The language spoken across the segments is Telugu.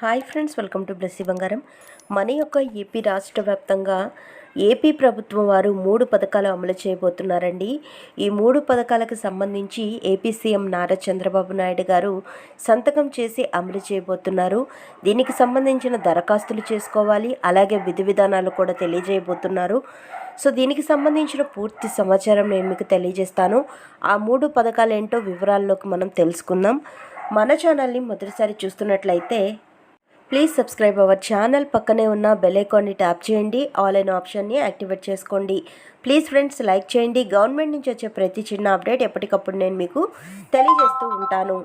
Hi friends welcome to Blessy Bangaram. మన యొక్క ఏపీ రాష్ట్ర వ్యాప్తంగా ఏపీ ప్రభుత్వం వారు మూడు పథకాలు అమలు చేయబోతున్నారండి. ఈ మూడు పథకాలకు సంబంధించి ఏపీ సీఎం నారా చంద్రబాబు నాయుడు గారు సంతకం చేసి అమలు చేయబోతున్నారు. దీనికి సంబంధించిన దరఖాస్తులు చేసుకోవాలి అలాగే విధి విధానాలు కూడా తెలియజేయబోతున్నారు. సో దీనికి సంబంధించిన పూర్తి సమాచారం నేను మీకు తెలియజేస్తాను. ఆ మూడు పథకాలు ఏంటో వివరాల్లోకి మనం తెలుసుకుందాం. మన ఛానల్ని మొదటిసారి చూస్తున్నట్లయితే ప్లీజ్ సబ్స్క్రైబ్ అవర్ ఛానల్ పక్కనే ఉన్న బెలైకాన్ని ట్యాప్ చేయండి. ఆల్ అయిన ఆప్షన్ని యాక్టివేట్ చేసుకోండి. ప్లీజ్ ఫ్రెండ్స్ లైక్ చేయండి. గవర్నమెంట్ నుంచి వచ్చే ప్రతి చిన్న అప్డేట్ ఎప్పటికప్పుడు నేను మీకు తెలియజేస్తూ ఉంటాను.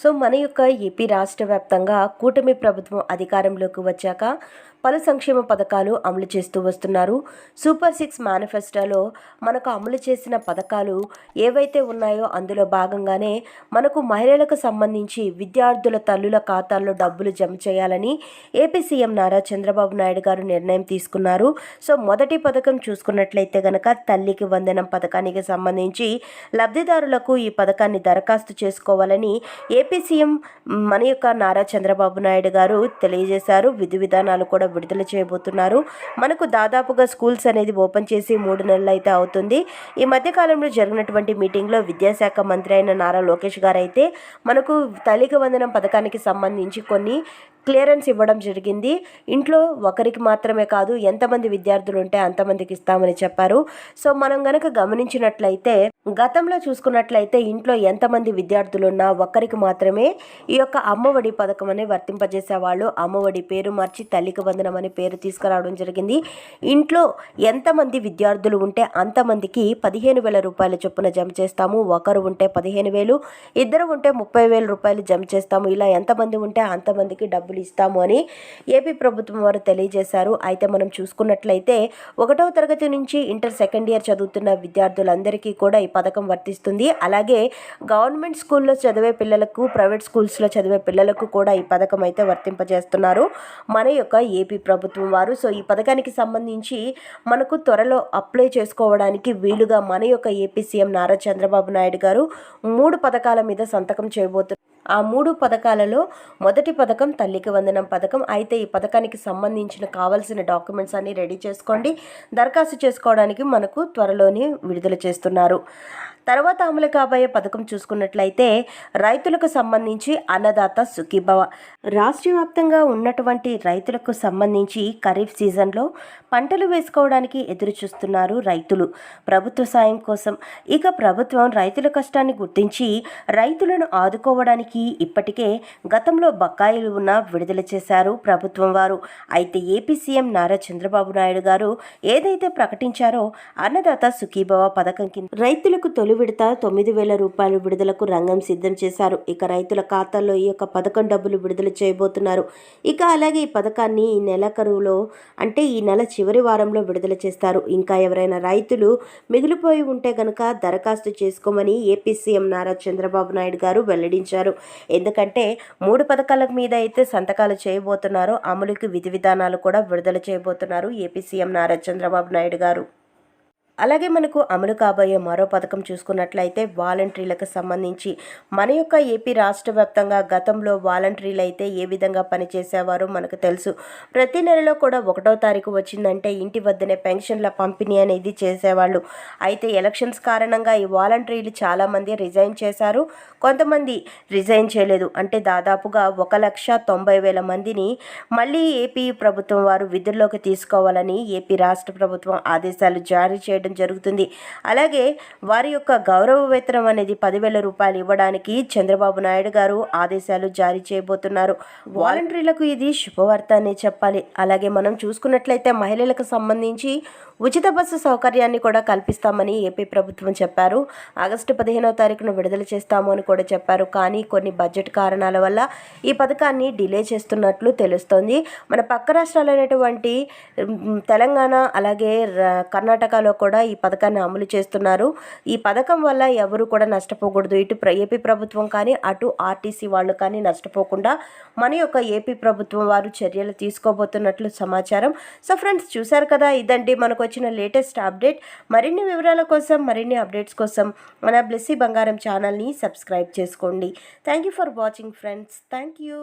సో మన యొక్క ఏపీ రాష్ట్ర వ్యాప్తంగా కూటమి ప్రభుత్వం అధికారంలోకి వచ్చాక పలు సంక్షేమ పథకాలు అమలు చేస్తూ వస్తున్నారు. సూపర్ సిక్స్ మేనిఫెస్టోలో మనకు అమలు చేసిన పథకాలు ఏవైతే ఉన్నాయో అందులో భాగంగానే మనకు మహిళలకు సంబంధించి విద్యార్థుల తల్లుల ఖాతాల్లో డబ్బులు జమ చేయాలని ఏపీ సీఎం నారా చంద్రబాబు నాయుడు గారు నిర్ణయం తీసుకున్నారు. సో మొదటి పథకం చూసుకున్నట్లయితే గనక తల్లికి వందనం పథకానికి సంబంధించి లబ్ధిదారులకు ఈ పథకాన్ని దరఖాస్తు చేసుకోవాలని ఏపీ సీఎం మన యొక్క నారా చంద్రబాబు నాయుడు గారు తెలియజేశారు. విధి విధానాలు కూడా విడుదల చేయబోతున్నారు. మనకు దాదాపుగా స్కూల్స్ అనేది ఓపెన్ చేసి మూడు నెలలు అయితే అవుతుంది. ఈ మధ్యకాలంలో జరిగినటువంటి మీటింగ్లో విద్యాశాఖ మంత్రి అయిన నారా లోకేష్ గారు అయితే మనకు తల్లికి వందనం పథకానికి సంబంధించి కొన్ని క్లియరెన్స్ ఇవ్వడం జరిగింది. ఇంట్లో ఒకరికి మాత్రమే కాదు ఎంతమంది విద్యార్థులు ఉంటే అంతమందికి ఇస్తామని చెప్పారు. సో మనం గనక గమనించినట్లయితే గతంలో చూసుకున్నట్లయితే ఇంట్లో ఎంతమంది విద్యార్థులు ఉన్నా ఒక్కరికి మాత్రమే ఈ యొక్క అమ్మఒడి పథకం అని వర్తింపజేసేవాళ్ళు. అమ్మఒడి పేరు మార్చి తల్లికి వందనం అని పేరు తీసుకురావడం జరిగింది. ఇంట్లో ఎంతమంది విద్యార్థులు ఉంటే అంతమందికి పదిహేను వేల రూపాయల చొప్పున జమ చేస్తాము. ఒకరు ఉంటే పదిహేను వేలు ఇద్దరు ఉంటే ముప్పై వేల రూపాయలు జమ చేస్తాము. ఇలా ఎంతమంది ఉంటే అంతమందికి డబ్బులు ఇస్తాము అని ఏపీ ప్రభుత్వం వారు తెలియజేశారు. అయితే మనం చూసుకున్నట్లయితే ఒకటవ తరగతి నుంచి ఇంటర్ సెకండ్ ఇయర్ చదువుతున్న విద్యార్థులందరికీ కూడా ఈ పథకం వర్తిస్తుంది. అలాగే గవర్నమెంట్ స్కూల్లో చదివే పిల్లలకు ప్రైవేట్ స్కూల్స్లో చదివే పిల్లలకు కూడా ఈ పథకం అయితే వర్తింపజేస్తున్నారు. మన యొక్క ఏపీ ప్రభుత్వం వారు. సో ఈ పథకానికి సంబంధించి మనకు త్వరలో అప్లై చేసుకోవడానికి వీలుగా మన యొక్క ఏపీ సీఎం నారా చంద్రబాబు నాయుడు గారు మూడు పథకాల మీద సంతకం చేయబోతున్నారు. ఆ మూడు పథకాలలో మొదటి పథకం తల్లికి వందనం పథకం. అయితే ఈ పథకానికి సంబంధించిన కావాల్సిన డాక్యుమెంట్స్ అన్ని రెడీ చేసుకోండి. దరఖాస్తు చేసుకోవడానికి మనకు త్వరలోనే విడుదల చేస్తున్నారు. తర్వాత అమలు కాబోయే పథకం చూసుకున్నట్లయితే రైతులకు సంబంధించి అన్నదాత సుఖీభవ. రాష్ట్ర వ్యాప్తంగా ఉన్నటువంటి రైతులకు సంబంధించి ఖరీఫ్ సీజన్లో పంటలు వేసుకోవడానికి ఎదురు చూస్తున్నారు రైతులు. ప్రభుత్వ సాయం కోసం ఇక ప్రభుత్వం రైతుల కష్టాన్ని గుర్తించి రైతులను ఆదుకోవడానికి ఇప్పటికే గతంలో బకాయిలు ఉన్న విడుదల చేశారు ప్రభుత్వం వారు. అయితే ఏపీ సీఎం నారా చంద్రబాబు నాయుడు గారు ఏదైతే ప్రకటించారో అన్నదాత సుఖీభవ పథకం కింద రైతులకు తొలి విడత తొమ్మిది వేల రూపాయలు విడుదలకు రంగం సిద్ధం చేశారు. ఇక రైతుల ఖాతాల్లో ఈ యొక్క పథకం డబ్బులు విడుదల చేయబోతున్నారు. ఇక అలాగే ఈ పథకాన్ని ఈ నెలకరువులో అంటే ఈ నెల చివరి వారంలో విడుదల చేస్తారు. ఇంకా ఎవరైనా రైతులు మిగిలిపోయి ఉంటే గనక దరఖాస్తు చేసుకోమని ఏపీ సీఎం నారా చంద్రబాబు నాయుడు గారు వెల్లడించారు. ఎందుకంటే మూడు పథకాల మీద అయితే సంతకాలు చేయబోతున్నారో. అమలుకి విధి విధానాలు కూడా విడుదల చేయబోతున్నారు ఏపీ సీఎం నారా చంద్రబాబు నాయుడు గారు. అలాగే మనకు అమలు కాబోయే మరో పథకం చూసుకున్నట్లయితే వాలంటీర్లకు సంబంధించి మన యొక్క ఏపీ రాష్ట్ర వ్యాప్తంగా గతంలో వాలంటీర్లు అయితే ఏ విధంగా పనిచేసేవారో మనకు తెలుసు. ప్రతి నెలలో కూడా ఒకటో తారీఖు వచ్చిందంటే ఇంటి వద్దనే పెన్షన్ల పంపిణీ అనేది చేసేవాళ్ళు. అయితే ఎలక్షన్స్ కారణంగా ఈ వాలంటీర్లు చాలామంది రిజైన్ చేశారు. కొంతమంది రిజైన్ చేయలేదు. అంటే దాదాపుగా ఒక లక్ష తొంభై వేల మందిని మళ్ళీ ఏపీ ప్రభుత్వం వారు విధుల్లోకి తీసుకోవాలని ఏపీ రాష్ట్ర ప్రభుత్వం ఆదేశాలు జారీ చేయడం చేయడం జరుగుతుంది. అలాగే వారి యొక్క గౌరవ వేతనం అనేది పదివేల రూపాయలు ఇవ్వడానికి చంద్రబాబు నాయుడు గారు ఆదేశాలు జారీ చేయబోతున్నారు. వాలంటీర్లకు ఇది శుభవార్త అనే చెప్పాలి. అలాగే మనం చూసుకున్నట్లయితే మహిళలకు సంబంధించి ఉచిత బస్సు సౌకర్యాన్ని కూడా కల్పిస్తామని ఏపీ ప్రభుత్వం చెప్పారు. ఆగస్టు పదిహేనవ తారీఖున విడుదల చేస్తాము అని కూడా చెప్పారు. కానీ కొన్ని బడ్జెట్ కారణాల వల్ల ఈ పథకాన్ని డిలే చేస్తున్నట్లు తెలుస్తోంది. మన పక్క రాష్ట్రాలైనటువంటి తెలంగాణ అలాగే కర్ణాటకలో కూడా కూడా ఈ పథకాన్ని అమలు చేస్తున్నారు. ఈ పథకం వల్ల ఎవరు కూడా నష్టపోకూడదు. ఇటు ఏపీ ప్రభుత్వం కానీ అటు ఆర్టీసీ వాళ్ళు కానీ నష్టపోకుండా మన యొక్క ఏపీ ప్రభుత్వం వారు చర్యలు తీసుకోబోతున్నట్లు సమాచారం. సో ఫ్రెండ్స్ చూశారు కదా? ఇదండి మనకు వచ్చిన లేటెస్ట్ అప్డేట్. మరిన్ని వివరాల కోసం మరిన్ని అప్డేట్స్ కోసం మన బ్లెస్సీ బంగారం ఛానల్ని సబ్స్క్రైబ్ చేసుకోండి. Thank you for watching friends. Thank you